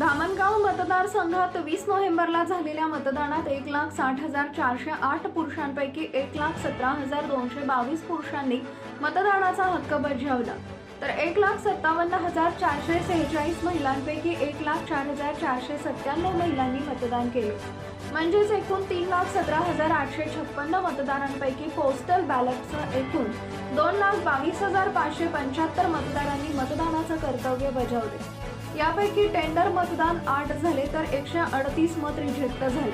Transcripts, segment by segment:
धामणगाव मतदारसंघात वीस नोव्हेंबरला झालेल्या मतदानात एक लाख साठ हजार चारशे आठ पुरुषांपैकी एक लाख सतरा हजार दोनशे बावीस पुरुषांनी मतदानाचा हक्क बजावला. तर एक लाख सत्तावन्न हजार चारशे सेहेचाळीस महिलांपैकी एक लाख चार हजार चारशे सत्त्याण्णव महिलांनी मतदान केले. म्हणजेच एकूण तीन लाख सतरा हजार आठशे छप्पन्न मतदारांपैकी पोस्टल बॅलेटचं एकूण दोन लाख बावीस हजार पाचशे पंच्याहत्तर मतदारांनी मतदानाचं कर्तव्य बजावले. यापैकी टेंडर मतदान आठ झाले तर एकशे अडतीस मत रिजेक्ट झाले.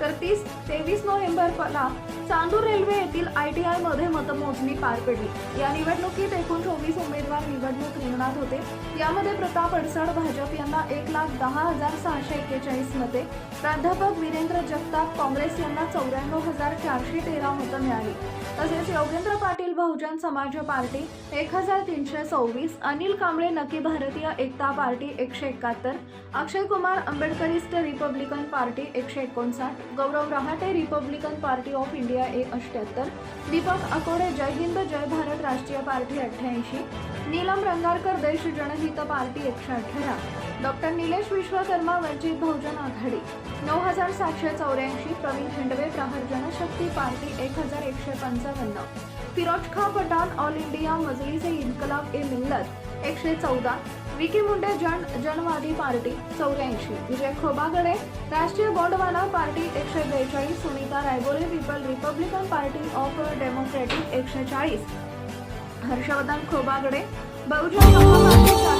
तर तीस तेवीस नोव्हेंबरला चांदूर रेल्वे येथील आय टी आयमध्ये मतमोजणी पार पडली. या निवडणुकीत एकूण चोवीस उमेदवार निवडणूक रिंगणात होते. यामध्ये प्रताप अडसड भाजप यांना एक लाख दहा हजार सहाशे एक्केचाळीस मते. प्राध्यापक वीरेंद्र जगताप काँग्रेस यांना चौऱ्याण्णव हजार चारशे तेरा मतं मिळाली. तसेच योगेंद्र पाटील बहुजन समाज पार्टी एक हजार तीनशे सव्वीस अनिल कांबळे नकी भारतीय एकता पार्टी एकशे एकाहत्तर अक्षय कुमार आंबेडकरिस्ट रिपब्लिकन पार्टी एकशे एकोणसाठ Gaurav Rahate Republican party of India A अठ्ठ्याहत्तर दीपक अकोडे जय हिंद जय भारत राष्ट्रीय पार्टी अठ्ठ्याऐंशी नीलम रंगारकर देश जनहित पार्टी एकशे अठरा. डॉक्टर निलेश विश्वकर्मा वंचित बहुजन आघाडी. नऊ हजार सातशे चौऱ्याऐंशी प्रवीण हिंडवे प्रहार जनशक्ती पार्टी एक हजार एकशे पंचावन्न. फिरोज खा पठाण ऑल इंडिया मजलिस ए इन्कलाब ए मिल्लत एकशे चौदा. विकी मुंडे जन जनवादी पार्टी चौऱ्याऐंशी. विजय खोबागडे राष्ट्रीय गोडवाला पार्टी एकशे बेचाळीस. Sunita Raibore people Republican party of democratic एकशे चाळीस. हर्षवर्धन खोबागडे बहुजन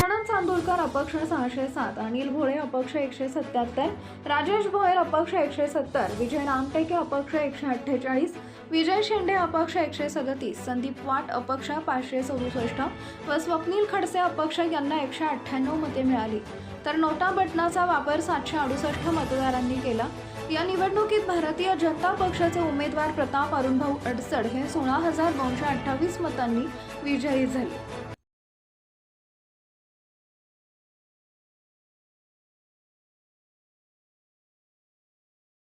गजानन सहाशे सात अनिल भोळे अपक्ष एकशे सत्याहत्तर राजेश भोयर अपक्ष एकशे सत्तर विजय रामटेके अपक्ष एकशे अठ्ठेचाळीस विजय शेंडे अपक्ष एकशे सदतीस संदीप वाट अपक्ष पाचशे सदुसष्ट व स्वप्नील खडसे अपक्ष यांना एकशे अठ्ठ्याण्णव मते मिळाली. तर नोटा बटनाचा वापर सातशे अडुसष्ट मतदारांनी केला. या निवडणुकीत भारतीय जनता पक्षाचे उमेदवार प्रताप अरुणभाऊ अडसड हे सोळा हजार दोनशे अठ्ठावीस मतांनी विजयी झाले.